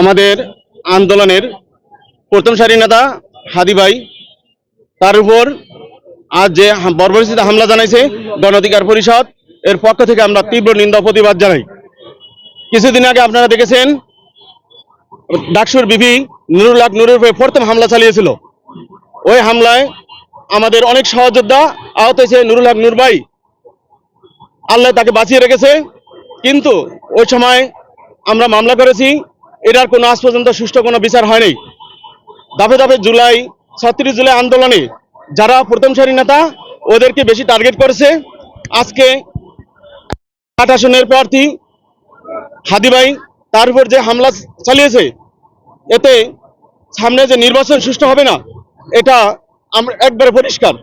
আমাদের আন্দোলনের প্রথম সারি নেতা হাদি ভাই, তার উপর আজ যে বর্বরচিত হামলা জানাইছে গণ অধিকার পরিষদ, এর পক্ষ থেকে আমরা তীব্র নিন্দা প্রতিবাদ জানাই। কিছুদিন আগে আপনারা দেখেছেন, ডাকসুর বিভি নুরুল হক নুরের উপরে প্রথম হামলা চালিয়েছিল। ওই হামলায় আমাদের অনেক সহযোদ্ধা আহত হয়েছে নুরুল হক নূর ভাই। আল্লাহ তাকে বাঁচিয়ে রেখেছে। কিন্তু ওই সময় আমরা মামলা করেছি এটার কোনো আজ পর্যন্ত সুষ্ঠু কোনো বিচার হয়নি। দাবে দাবে জুলাই ছত্রিশ জুলাই আন্দোলনে যারা প্রথম সারি নেতা ওদেরকে বেশি টার্গেট করেছে। আজকে আট আসনের প্রার্থী হাদি ভাই তার উপর যে হামলা চালিয়েছে এতে সামনে যে নির্বাচন সুষ্ঠু হবে না এটা আমরা একবারে পরিষ্কার।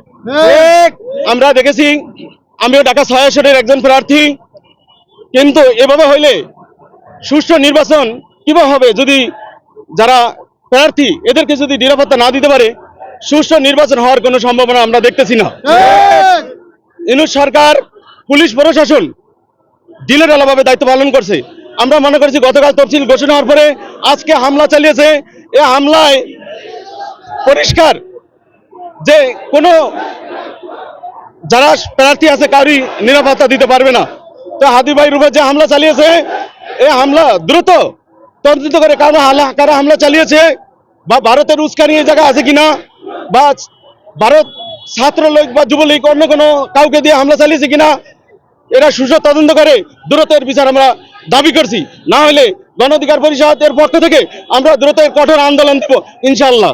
আমরা দেখেছি আমিও ঢাকা ছয় আসনের একজন প্রার্থী কিন্তু এভাবে হইলে সুষ্ঠু নির্বাচন কীভাবে হবে যদি যারা প্রার্থী এদেরকে যদি নিরাপত্তা না দিতে পারে সুষ্ঠু নির্বাচন হওয়ার কোনো সম্ভাবনা আমরা দেখতেছি না। ইনুস সরকার পুলিশ প্রশাসন ডিলের আলাভাবে দায়িত্ব পালন করছে। আমরা মনে করছি গতকাল তফসিল ঘোষণা হওয়ার পরে আজকে হামলা চালিয়েছে। এ হামলায় পরিষ্কার যে কোনো যারা প্রার্থী আছে কারই নিরাপত্তা দিতে পারবে না। তো হাদি ভাই রূপে যে হামলা চালিয়েছে এ হামলা দ্রুত তদন্ত করে কারও হালা কারা হামলা চালিয়েছে? বা ভারতের উস্কানি এই জায়গা আছে কিনা? বা ভারত ছাত্রলীগ বা যুবলীগ অন্য কোনো কাউকে দিয়ে হামলা চালিয়েছে কিনা? এরা সুস তদন্ত করে। দ্রুতের বিচার আমরা দাবি করছি। না হলে গণ অধিকার পরিষদের পক্ষ থেকে আমরা দ্রুত কঠোর আন্দোলন দেব ইনশাল্লাহ